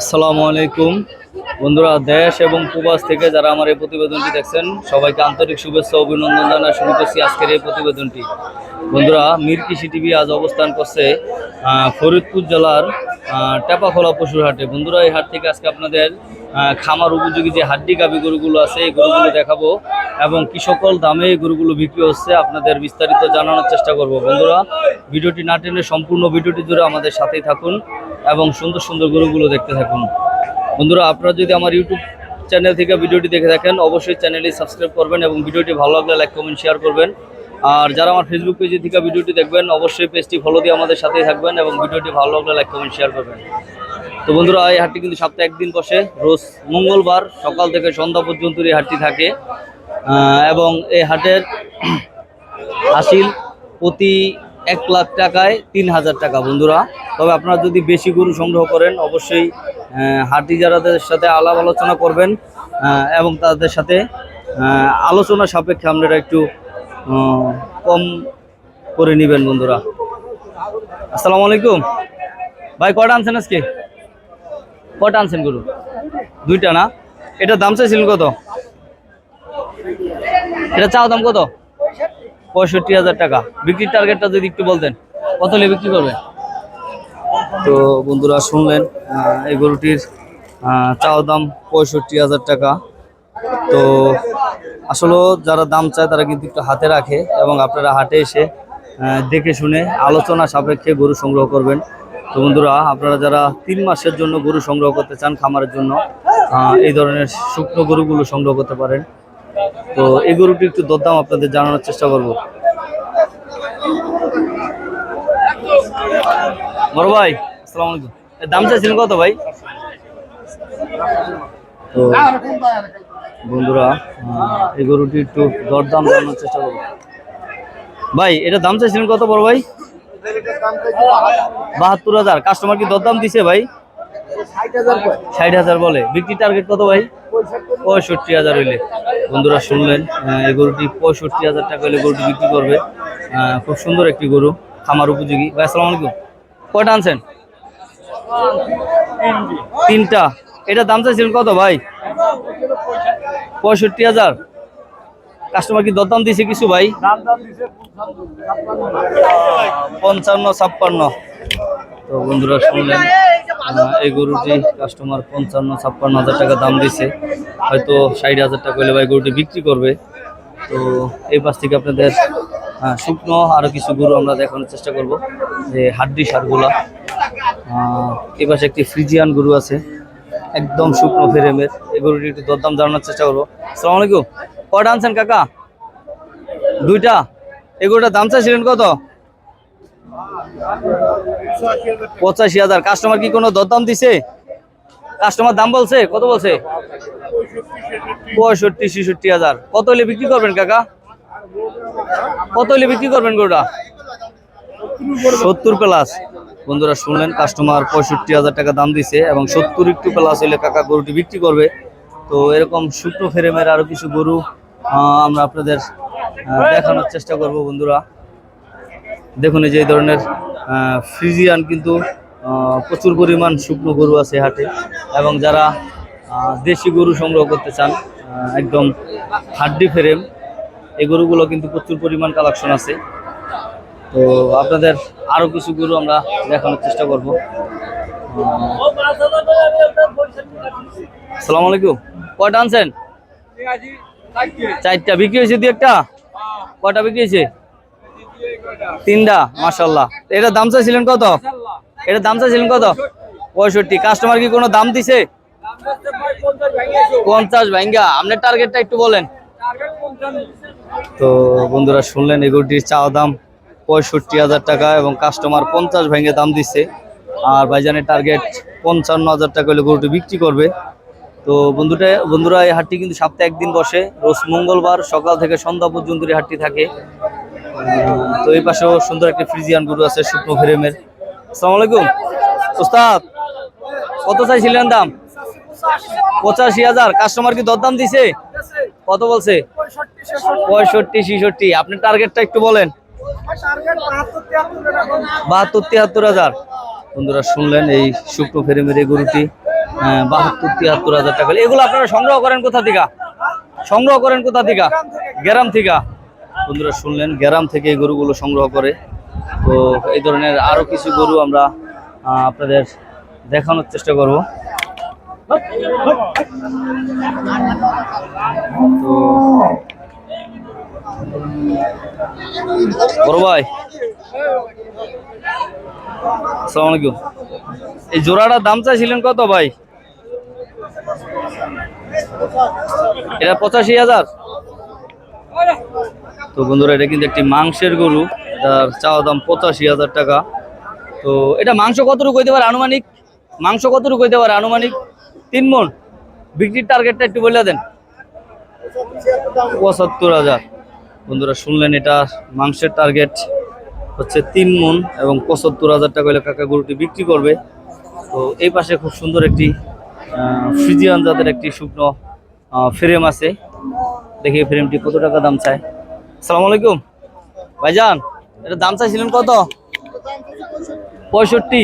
আসসালামু আলাইকুম। বন্ধুরা, দেশ এবং প্রবাস থেকে যারা আমার এই প্রতিবেদনটি দেখছেন, সবাইকে আন্তরিক শুভেচ্ছা অভিনন্দন জানা শুরু করছি আজকের এই প্রতিবেদনটি। বন্ধুরা, মীর কৃষি টিভি আজ অবস্থান করছে ফরিদপুর জেলার টেপাখোলা পশুর হাটে। বন্ধুরা, এই হাট থেকে আজকে আপনাদের খামার উপযোগী যে হাড্ডি গাভি গরুগুলো আছে, এই গরুগুলো দেখাবো এবং কি সকল দামে এই গরুগুলো বিক্রি হচ্ছে আপনাদের বিস্তারিত জানানোর চেষ্টা করব। বন্ধুরা, ভিডিওটি না টেনে সম্পূর্ণ ভিডিওটি জুড়ে আমাদের সাথেই থাকুন। এবং সুন্দর সুন্দর গরুগুলো দেখতে থাকুন। বন্ধুরা, আপনারা যদি আমার ইউটিউব চ্যানেল থেকে ভিডিওটি দেখে থাকেন, অবশ্যই চ্যানেলটি সাবস্ক্রাইব করবেন এবং ভিডিওটি ভালো লাগলে লাইক, কমেন্ট, শেয়ার করবেন। আর যারা আমার ফেসবুক পেজে থেকে ভিডিওটি দেখবেন, অবশ্যই পেজটি ফলো দিয়ে আমাদের সাথেই থাকবেন এবং ভিডিওটি ভালো লাগলে লাইক, কমেন্ট, শেয়ার করবেন। তো বন্ধুরা, এই হাটটি কিন্তু সপ্তাহে একদিন বসে, রোজ মঙ্গলবার সকাল থেকে সন্ধ্যা পর্যন্ত এই হাটটি থাকে। এবং এই হাটের হাসিল প্রতি এক লাখ টাকায় তিন হাজার টাকা বন্ধুরা। তবে আপনারা যদি বেশি গরু সংগ্রহ করেন অবশ্যই আহ, হাটি যারাদের সাথে আলাপ আলোচনা করবেন এবং তাদের সাথে আলোচনা সাপেক্ষে আপনারা একটু কম করে নেবেন বন্ধুরা। আসসালামু আলাইকুম। ভাই কটা আনছেন আজকে? কটা আনছেন গরু? দুইটা না? এটা দাম চাইছিলেন কত? এটা চাও দাম কত? পঁয়ষট্টি হাজার টাকা। বিক্রির টার্গেটটা যদি একটু বলতেন, কত হলে বিক্রি করবেন তো বন্ধুরা শুনলেন এই গরুটির চাওয়া দাম পঁয়ষট্টি হাজার টাকা। তো আসলে যারা দাম চায় তারা কিন্তু একটু হাতে রাখে এবং আপনারা হাটে এসে দেখে শুনে আলোচনা সাপেক্ষে গরু সংগ্রহ করবেন। তো বন্ধুরা, আপনারা যারা তিন মাসের জন্য গরু সংগ্রহ করতে চান খামারের জন্য এই ধরনের শুকনো গরুগুলো সংগ্রহ করতে পারেন। তো এই গরুটি একটু দরদাম আপনাদের জানানোর চেষ্টা করব। বড় ভাই, আসসালামু আলাইকুম। দাম চাইছিলেন কত ভাই? তো বন্ধুরা এই গরুটি একটু দরদাম জানানোর চেষ্টা করব। ভাই, এটা দাম চাইছিলেন কত বড় ভাই? বাহাত্তর হাজার। কাস্টমার কি দরদাম দিছে ভাই? ষাট হাজার বলে। বিক্রি টার্গেট কত ভাই? পঁয়ষট্টি হাজার হইলে। বন্ধুরা শুনলেন এই গরুটি পঁয়ষট্টি হাজার টাকা হলে গরুটি বিক্রি করবে। খুব সুন্দর একটি গরু খামার উপযোগী। ভাই আসসালামু আলাইকুম। কয়টা আনছেন? তিনটা। এটা দাম চাইছিলেন কত ভাই? পঁয়ষট্টি হাজার। কাস্টমার কি দরদাম দিছে কিছু ভাই? পঞ্চান্ন ছাপ্পান্ন। তো বন্ধুরা শুনলেন এই গরুটি কাস্টমার পঞ্চান্ন, ছাপ্পান্ন হাজার টাকা দাম দিছে। হয়তো ষাট হাজার টাকা হলে ভাই গরুটি বিক্রি করবে। তো এই পাশ থেকে আপনাদের শুকনো আরও কিছু গরু আমরা দেখানোর চেষ্টা করব, যে হাড্ডি সারগুলা। এই পাশে একটি ফ্রিজিয়ান গরু আছে, একদম শুকনো ফ্রেমের। এই গরুটি একটু দরদাম জানানোর চেষ্টা করব। সালাম আলাইকুম। কটা আনছেন কাকা? দুইটা? এই গরুটার দাম চাইছিলেন কত? পঁচাশি হাজার। কাস্টমার কি কোনো দরদাম দিছে? কাস্টমার দাম বলছে? কত বলছে? পঁয়ষট্টি, ছেষট্টি হাজার। কত হলে বিক্রি করবেন কাকা? কত হলে বিক্রি করবেন গরুটা? সত্তর প্লাস বন্ধুরা শুনলেন কাস্টমার পঁয়ষট্টি হাজার টাকা দাম দিছে এবং সত্তর একটু প্লাস হলে কাকা গরুটি বিক্রি করবে। তো এরকম শুকনো ফ্রেমের আরও কিছু গরু আমরা আপনাদের দেখানোর চেষ্টা করব বন্ধুরা। দেখুন এই যে এই ধরনের ফ্রিজিয়ান কিন্তু প্রচুর পরিমাণ শুকনো গরু আছে হাটে এবং যারা দেশি গরু সংগ্রহ করতে চান একদম হাড্ডি ফ্রেম এই গরুগুলো কিন্তু প্রচুর পরিমাণ কালেকশন আছে। তো আপনাদের আরও কিছু গরু আমরা দেখানোর চেষ্টা করব। আসসালামু আলাইকুম। কয়টা আনছেন? চারটা। বিক্রি হয়েছে দু একটা? কয়টা বিক্রি হয়েছে? তিনটা মাশাল্লাহ এটা দাম চাইছিলেন কত? এটা দাম চাইছিলেন কত? পঁয়ষট্টি। কাস্টমার কি কোনো দাম দিছে? পঞ্চাশ ভাইঙ্গা। আপনার টার্গেটটা একটু বলেন। তো বন্ধুরা শুনলেন এগুলির চাওয়া দাম পঁয়ষট্টি হাজার টাকা এবং কাস্টমার পঞ্চাশ ভেঙে দাম দিচ্ছে আর ভাইজানের টার্গেট পঞ্চান্ন হাজার টাকা হলে গরুটি বিক্রি করবে। তো বন্ধুটা বন্ধুরা এই হাটটি কিন্তু সপ্তাহে একদিন বসে। রোজ মঙ্গলবার সকাল থেকে সন্ধ্যা পর্যন্ত এই হাটটি থাকে। তো এই পাশেও সুন্দর একটি ফ্রিজিয়ান গরু আছে, শুকনো ফ্রেমের আসসালামু আলাইকুম। ওস্তাদ, কত চাইছিলেন দাম? পঁচাশি হাজার। কাস্টমার কি দরদাম দিছে? কত বলছে? পঁয়ষট্টি, ছিষট্টি। আপনার টার্গেটটা একটু বলেন। বাহাত্তর, তিয়াত্তর হাজার। বন্ধুরা, শুনলেন এই শুকনো ফেরেমের এই গরুটি? বাহাত্তর, তিয়াত্তর হাজার টাকা। এগুলো আপনারা সংগ্রহ করেন কোথা থেকে? সংগ্রহ করেন কোথা থেকে? গ্রাম থেকে। বন্ধুরা শুনলেন, গ্রাম থেকে এই গরুগুলো সংগ্রহ করে। তো এই ধরনের আরও কিছু গরু আমরা আপনাদের দেখানোর চেষ্টা করব। তো ভাই, আসসালামু এই জোড়াটার দাম চাইছিলেন কত ভাই? এটা পঁচাশি হাজার? তো বন্ধুরা, এটা কিন্তু একটি মাংসের গরু। এটার চাওয়া দাম পঁচাশি হাজার টাকা। তো এটা মাংস কতটুকু হইতে পারে? আনুমানিক মাংস কতটুকু হইতে পারে? আনুমানিক তিন মন বিক্রির টার্গেটটা একটু বলে দেন। পঁচাত্তর হাজার। বন্ধুরা, শুনলেন এটা মাংসের টার্গেট হচ্ছে তিন মন এবং পঁচাত্তর হাজার টাকা হলে কাকা গরুটি বিক্রি করবে। তো এই পাশে খুব সুন্দর একটি ফ্রিজিয়ান জাতের একটি শুকনো ফ্রেম আছে। দেখি ফ্রেমটি কত টাকা দাম চায়? আসসালামু আলাইকুম। ভাইজান এটা দাম চাইছিলেন কত? পঁয়ষট্টি।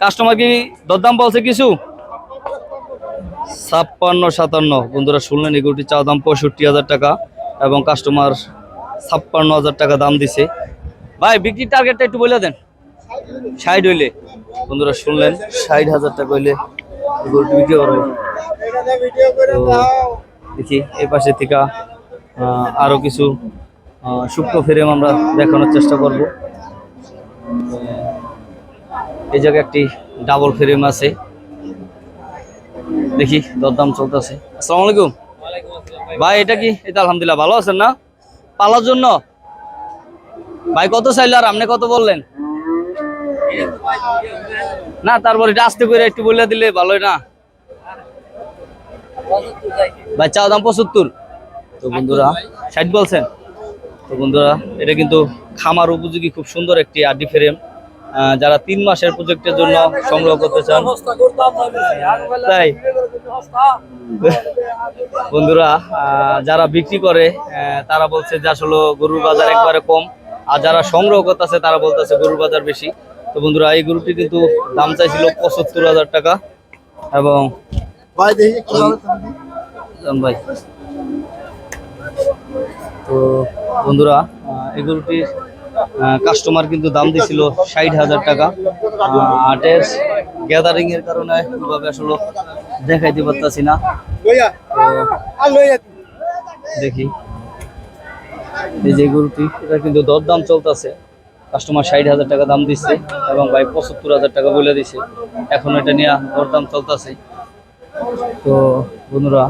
কাস্টমার কি দরদাম বলছে কিছু? ছাপ্পান্ন সাতান্ন। বন্ধুরা শুনলেন এই গরুটি চা দাম পঁয়ষট্টি হাজার টাকা এবং কাস্টমার ছাপ্পান্ন হাজার টাকা দাম দিছে। ভাই বিক্রির টার্গেটটা একটু বলে দেন। ষাট হইলে। বন্ধুরা শুনলেন ষাট হাজার টাকা হইলে গরুটি বিক্রি করব। দেখি এই পাশে থেকে আহ, আরও কিছু শুকনো ফ্রেম আমরা দেখানোর চেষ্টা করব। এই জায়গায় একটি ডাবল ফ্রেম আছে। দেখি, দরদাম চলতেছে। আসসালামু আলাইকুম। ভাই, এটা কি? এটা আলহামদুলিল্লাহ, ভালো আছেন না? পালার জন্য? ভাই, কত চাইলো আর আপনি কত বললেন? না, তারপর এটা আস্তে করে একটু বলে দিলে ভালোই না। ভাই, চাও দাম পঁচাত্তর? তো বন্ধুরা, ষাট বলছেন? তো বন্ধুরা এটা কিন্তু খামার উপযোগী খুব সুন্দর একটি আড্ডি ফ্রেম। যারা তিন মাসের প্রজেক্টের জন্য সংগ্রহ করতে চান তাই। বন্ধুরা যারা বিক্রি করে তারা বলছে যে আসলে গরুর বাজার একবারে কম। আর যারা সংগ্রহ করতেছে তারা বলতেছে গরুর বাজার বেশি। তো বন্ধুরা এই গরুটি কিন্তু দাম চাইছিল পঁচাত্তর হাজার টাকা। এবং ভাই দেখি একটু ওই- জান ভাই তো বন্ধুরা এই গরুটির কাস্টমার কিন্তু দাম দিছিল ষাট হাজার টাকা। আহ, আটের গ্যাদারিং এর কারণে ওইভাবে আসলে দেখাইতে পারতাছি না। দেখি। এই যে গরুটি এটা কিন্তু দরদাম চলতেছে। কাস্টমার ষাট হাজার টাকা দাম দিচ্ছে এবং ভাই পঁচাত্তর হাজার টাকা বলে দিছে। এখন এটা নিয়ে দরদাম চলতেছে। তো বন্ধুরা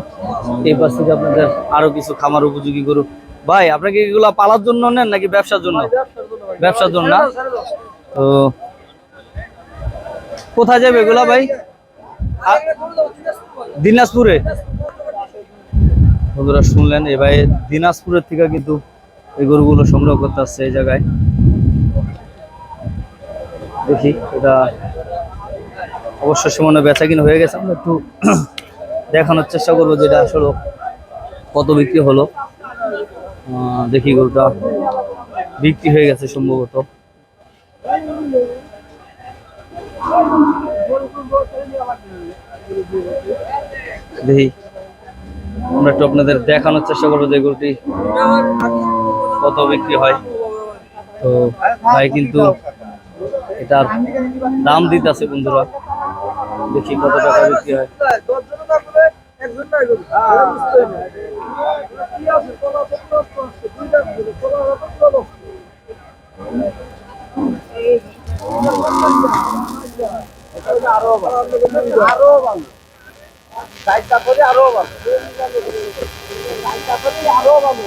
এই পাশ থেকে আপনাদের আরও কিছু খামার উপযোগী গরু ভাই আপনাকে এগুলা পালার জন্য নেন নাকি ব্যবসার জন্য? ব্যবসার জন্য না? তো কোথায় যাবে এগুলা ভাই? দিনাজপুরে? বন্ধুরা শুনলেন এ ভাই দিনাজপুরের থেকে কিন্তু এই গরুগুলো সংগ্রহ করতে আসছে এই জায়গায়। দেখি এটা অবশ্য সীমানা বেচা কিনা হয়ে গেছে। আমরা একটু দেখানোর চেষ্টা করব যেটা আসলে কত বিক্রি হলো। দেখি গরুটা বিক্রি হয়ে গেছে সম্ভবত। দেখি, আমরা একটু আপনাদের দেখানোর চেষ্টা করব যে গরুটি কত বিক্রি হয়। তো ভাই কিন্তু এটার দাম দিতেছে বন্ধুরা। দেখি কত টাকা বিক্রি হয়। আরও আরও ভালো। সাইডটা করে আরও ভালো। সাইডটা করে আরও ভালো।